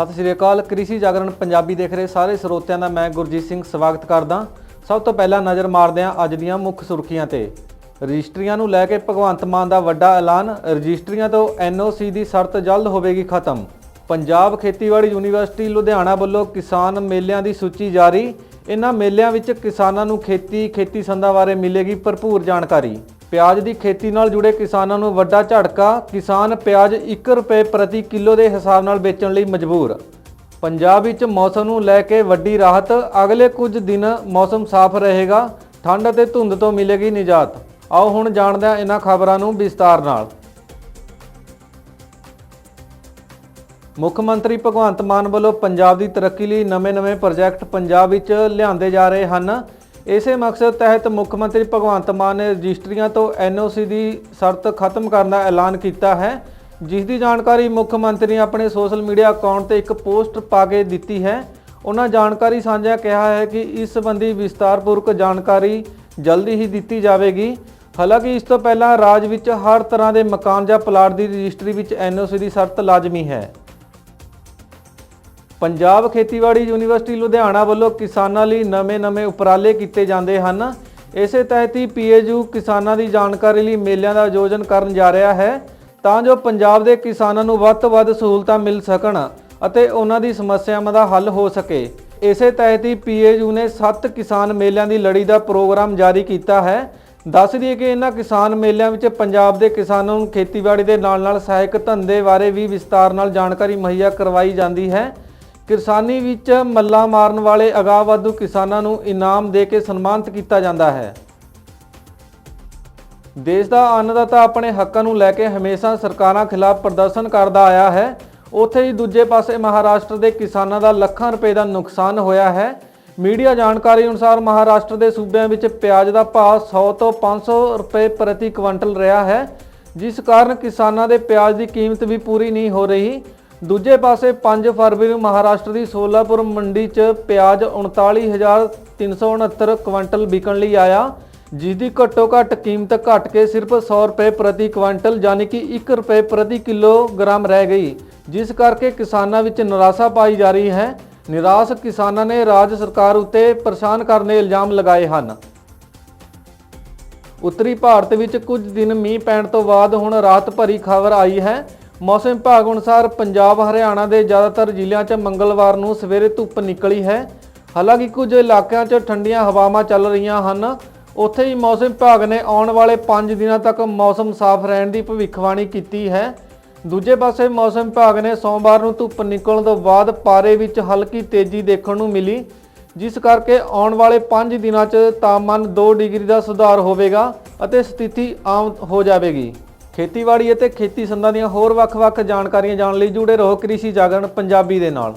ਸਤਿ ਸ੍ਰੀ ਅਕਾਲ। ਕ੍ਰਿਸ਼ੀ ਜਾਗਰਣ ਪੰਜਾਬੀ ਦੇਖ ਰਹੇ ਸਾਰੇ ਸਰੋਤਿਆਂ ਦਾ ਮੈਂ ਗੁਰਜੀਤ ਸਿੰਘ ਸਵਾਗਤ ਕਰਦਾ। ਸਭ ਤੋਂ ਪਹਿਲਾਂ ਨਜ਼ਰ ਮਾਰਦੇ ਹਾਂ ਅੱਜ ਦੀਆਂ ਮੁੱਖ ਸੁਰਖੀਆਂ ਤੇ। ਰਜਿਸਟਰੀਆਂ ਨੂੰ ਲੈ ਕੇ ਭਗਵੰਤ ਮਾਨ ਦਾ ਵੱਡਾ ਐਲਾਨ, ਰਜਿਸਟਰੀਆਂ ਤੋਂ ਐਨਓਸੀ ਦੀ ਸ਼ਰਤ ਜਲਦ ਹੋਵੇਗੀ ਖਤਮ। ਪੰਜਾਬ ਖੇਤੀਬਾੜੀ ਯੂਨੀਵਰਸਿਟੀ ਲੁਧਿਆਣਾ ਵੱਲੋਂ ਕਿਸਾਨ ਮੇਲਿਆਂ ਦੀ ਸੂਚੀ ਜਾਰੀ। ਇਹਨਾਂ ਮੇਲਿਆਂ ਵਿੱਚ ਕਿਸਾਨਾਂ ਨੂੰ ਖੇਤੀ ਖੇਤੀ ਸੰਦਾਂ ਬਾਰੇ ਮਿਲੇਗੀ ਭਰਪੂਰ ਜਾਣਕਾਰੀ। ਪਿਆਜ਼ ਦੀ ਖੇਤੀ ਨਾਲ ਜੁੜੇ ਕਿਸਾਨਾਂ ਨੂੰ ਵੱਡਾ ਝਟਕਾ, ਕਿਸਾਨ ਪਿਆਜ਼ 1 ਰੁਪਏ ਪ੍ਰਤੀ ਕਿਲੋ ਦੇ ਹਿਸਾਬ ਨਾਲ ਵੇਚਣ ਲਈ ਮਜਬੂਰ। ਪੰਜਾਬ ਵਿੱਚ ਮੌਸਮ ਨੂੰ ਲੈ ਕੇ ਵੱਡੀ ਰਾਹਤ, ਅਗਲੇ ਕੁਝ ਦਿਨ ਮੌਸਮ ਸਾਫ਼ ਰਹੇਗਾ, ਠੰਡ ਅਤੇ ਧੁੰਦ ਤੋਂ ਮਿਲੇਗੀ ਨਿਜਾਤ। ਆਓ ਹੁਣ ਜਾਣਦੇ ਹਾਂ ਇਹਨਾਂ ਖਬਰਾਂ ਨੂੰ ਵਿਸਤਾਰ ਨਾਲ। ਮੁੱਖ ਮੰਤਰੀ ਭਗਵੰਤ ਮਾਨ ਵੱਲੋਂ ਪੰਜਾਬ ਦੀ ਤਰੱਕੀ ਲਈ ਨਵੇਂ-ਨਵੇਂ ਪ੍ਰੋਜੈਕਟ ਪੰਜਾਬ ਵਿੱਚ ਲਿਆਂਦੇ ਜਾ ਰਹੇ ਹਨ। ਇਸੇ ਮਕਸਦ ਤਹਿਤ ਮੁੱਖ ਮੰਤਰੀ ਭਗਵੰਤ ਮਾਨ ਨੇ ਰਜਿਸਟਰੀਆਂ ਤੋਂ ਐਨਓਸੀ ਦੀ ਸ਼ਰਤ ਖਤਮ ਕਰਨ ਦਾ ਐਲਾਨ ਕੀਤਾ ਹੈ, ਜਿਸ ਦੀ ਜਾਣਕਾਰੀ ਮੁੱਖ ਮੰਤਰੀ ਨੇ ਆਪਣੇ ਸੋਸ਼ਲ ਮੀਡੀਆ ਅਕਾਊਂਟ ਤੇ ਇੱਕ ਪੋਸਟ ਪਾ ਕੇ ਦਿੱਤੀ ਹੈ। ਉਹਨਾਂ ਜਾਣਕਾਰੀ ਸਾਂਝਾ ਕਿਹਾ ਹੈ ਕਿ ਇਸ ਸੰਬੰਧੀ ਵਿਸਤਾਰਪੂਰਵਕ ਜਾਣਕਾਰੀ ਜਲਦੀ ਹੀ ਦਿੱਤੀ ਜਾਵੇਗੀ। ਹਾਲਾਂਕਿ ਇਸ ਤੋਂ ਪਹਿਲਾਂ ਰਾਜ ਵਿੱਚ ਹਰ ਤਰ੍ਹਾਂ ਦੇ ਮਕਾਨ ਜਾਂ ਪਲਾਟ ਦੀ ਰਜਿਸਟਰੀ ਵਿੱਚ ਐਨਓਸੀ ਦੀ ਸ਼ਰਤ ਲਾਜ਼ਮੀ ਹੈ। ਪੰਜਾਬ ਖੇਤੀਬਾੜੀ ਯੂਨੀਵਰਸਿਟੀ ਲੁਧਿਆਣਾ ਵੱਲੋਂ ਕਿਸਾਨਾਂ ਲਈ ਨਵੇਂ-ਨਵੇਂ ਉਪਰਾਲੇ ਕੀਤੇ ਜਾਂਦੇ ਹਨ। ਇਸੇ ਤਹਿਤ ਹੀ ਪੀਏਯੂ ਕਿਸਾਨਾਂ ਦੀ ਜਾਣਕਾਰੀ ਲਈ ਮੇਲਿਆਂ ਦਾ ਆਯੋਜਨ ਕਰਨ ਜਾ ਰਿਹਾ ਹੈ। ਤਾਂ ਜੋ ਪੰਜਾਬ ਦੇ ਕਿਸਾਨਾਂ ਨੂੰ ਵੱਧ ਤੋਂ ਵੱਧ ਸਹੂਲਤਾਂ ਮਿਲ ਸਕਣ ਅਤੇ ਉਹਨਾਂ ਦੀ ਸਮੱਸਿਆਵਾਂ ਦਾ ਹੱਲ ਹੋ ਸਕੇ। ਇਸੇ ਤਹਿਤ ਹੀ ਪੀਏਯੂ ਨੇ 7 ਕਿਸਾਨ ਮੇਲਿਆਂ ਦੀ ਲੜੀ ਦਾ ਪ੍ਰੋਗਰਾਮ ਜਾਰੀ ਕੀਤਾ ਹੈ। ਦੱਸ ਦਈਏ ਕਿ ਇਹਨਾਂ ਕਿਸਾਨ ਮੇਲਿਆਂ ਵਿੱਚ ਪੰਜਾਬ ਦੇ ਕਿਸਾਨਾਂ ਨੂੰ ਖੇਤੀਬਾੜੀ ਦੇ ਨਾਲ-ਨਾਲ ਸਹਾਇਕ ਧੰਦੇ ਬਾਰੇ ਵੀ ਵਿਸਤਾਰ ਨਾਲ ਜਾਣਕਾਰੀ ਮੁਹੱਈਆ ਕਰਵਾਈ ਜਾਂਦੀ ਹੈ। ਕਿਸਾਨੀ ਵਿੱਚ ਮੱਲਾ ਮਾਰਨ ਵਾਲੇ ਅਗਾਵਾਧੂ ਕਿਸਾਨਾਂ ਨੂੰ ਇਨਾਮ ਦੇ ਕੇ ਸਨਮਾਨਿਤ ਕੀਤਾ ਜਾਂਦਾ ਹੈ। ਦੇਸ਼ ਦਾ ਅੰਨਦਾਤਾ ਆਪਣੇ ਹੱਕਾਂ ਨੂੰ ਲੈ ਕੇ ਹਮੇਸ਼ਾ ਸਰਕਾਰਾਂ ਖਿਲਾਫ ਪ੍ਰਦਰਸ਼ਨ ਕਰਦਾ ਆਇਆ ਹੈ। ਉੱਥੇ ਹੀ ਦੂਜੇ ਪਾਸੇ ਮਹਾਰਾਸ਼ਟਰ ਦੇ ਕਿਸਾਨਾਂ ਦਾ ਲੱਖਾਂ ਰੁਪਏ ਦਾ ਨੁਕਸਾਨ ਹੋਇਆ ਹੈ। ਮੀਡੀਆ ਜਾਣਕਾਰੀ ਅਨੁਸਾਰ ਮਹਾਰਾਸ਼ਟਰ ਦੇ ਸੂਬਿਆਂ ਵਿੱਚ ਪਿਆਜ਼ ਦਾ ਭਾਅ 100 ਤੋਂ 500 ਰੁਪਏ ਪ੍ਰਤੀ ਕੁਇੰਟਲ ਰਿਹਾ ਹੈ, ਜਿਸ ਕਾਰਨ ਕਿਸਾਨਾਂ ਦੇ ਪਿਆਜ਼ ਦੀ ਕੀਮਤ ਵੀ ਪੂਰੀ ਨਹੀਂ ਹੋ ਰਹੀ। ਦੂਜੇ ਪਾਸੇ 5 ਫਰਵਰੀ ਨੂੰ ਮਹਾਰਾਸ਼ਟਰ ਦੀ ਸੋਲਾਪੁਰ ਮੰਡੀ 'ਚ ਪਿਆਜ਼ 39369 ਕੁਇੰਟਲ ਵਿਕਣ ਲਈ ਆਇਆ ਜਿਸ ਦੀ ਘੱਟੋ ਘੱਟ ਕੀਮਤ ਘਟ ਕੇ ਸਿਰਫ 100 ਰੁਪਏ ਪ੍ਰਤੀ ਕੁਇੰਟਲ, ਯਾਨੀ ਕਿ 1 ਰੁਪਏ ਪ੍ਰਤੀ ਕਿਲੋਗ੍ਰਾਮ ਰਹਿ ਗਈ, ਜਿਸ ਕਰਕੇ ਕਿਸਾਨਾਂ ਵਿੱਚ ਨਿਰਾਸ਼ਾ ਪਾਈ ਜਾ ਰਹੀ ਹੈ। ਨਿਰਾਸ਼ ਕਿਸਾਨਾਂ ਨੇ ਰਾਜ ਸਰਕਾਰ ਉੱਤੇ ਪਰੇਸ਼ਾਨ ਕਰਨ ਦੇ ਇਲਜ਼ਾਮ ਲਗਾਏ ਹਨ। ਉੱਤਰੀ ਭਾਰਤ ਵਿੱਚ ਕੁਝ ਦਿਨ ਮੀਂਹ ਪੈਣ ਤੋਂ ਬਾਅਦ ਹੁਣ ਰਾਤ ਭਰੀ ਖਬਰ ਆਈ ਹੈ। ਮੌਸਮ ਵਿਭਾਗ ਅਨੁਸਾਰ ਪੰਜਾਬ, ਹਰਿਆਣਾ ਦੇ ਜ਼ਿਆਦਾਤਰ ਜ਼ਿਲ੍ਹਿਆਂ 'ਚ ਮੰਗਲਵਾਰ ਨੂੰ ਸਵੇਰੇ ਧੁੱਪ ਨਿਕਲੀ ਹੈ। ਹਾਲਾਂਕਿ ਕੁਝ ਇਲਾਕਿਆਂ 'ਚ ਠੰਡੀਆਂ ਹਵਾਵਾਂ ਚੱਲ ਰਹੀਆਂ ਹਨ। ਉੱਥੇ ਹੀ ਮੌਸਮ ਵਿਭਾਗ ਨੇ ਆਉਣ ਵਾਲੇ 5 ਦਿਨਾਂ ਤੱਕ ਮੌਸਮ ਸਾਫ਼ ਰਹਿਣ ਦੀ ਭਵਿੱਖਬਾਣੀ ਕੀਤੀ ਹੈ। ਦੂਜੇ ਪਾਸੇ ਮੌਸਮ ਵਿਭਾਗ ਨੇ ਸੋਮਵਾਰ ਨੂੰ ਧੁੱਪ ਨਿਕਲਣ ਤੋਂ ਬਾਅਦ ਪਾਰੇ ਵਿੱਚ ਹਲਕੀ ਤੇਜ਼ੀ ਦੇਖਣ ਨੂੰ ਮਿਲੀ, ਜਿਸ ਕਰਕੇ ਆਉਣ ਵਾਲੇ 5 ਦਿਨਾਂ 'ਚ ਤਾਪਮਾਨ 2 ਡਿਗਰੀ ਦਾ ਸੁਧਾਰ ਹੋਵੇਗਾ ਅਤੇ ਸਥਿਤੀ ਆਮ ਹੋ ਜਾਵੇਗੀ। ਖੇਤੀਬਾੜੀ ਅਤੇ ਖੇਤੀ ਸੰਦਾਂ ਦੀਆਂ ਹੋਰ ਵੱਖ-ਵੱਖ ਜਾਣਕਾਰੀਆਂ ਜਾਣਨ ਲਈ ਜੁੜੇ ਰਹੋ ਕ੍ਰਿਸ਼ੀ ਜਾਗਰਣ ਪੰਜਾਬੀ ਦੇ ਨਾਲ।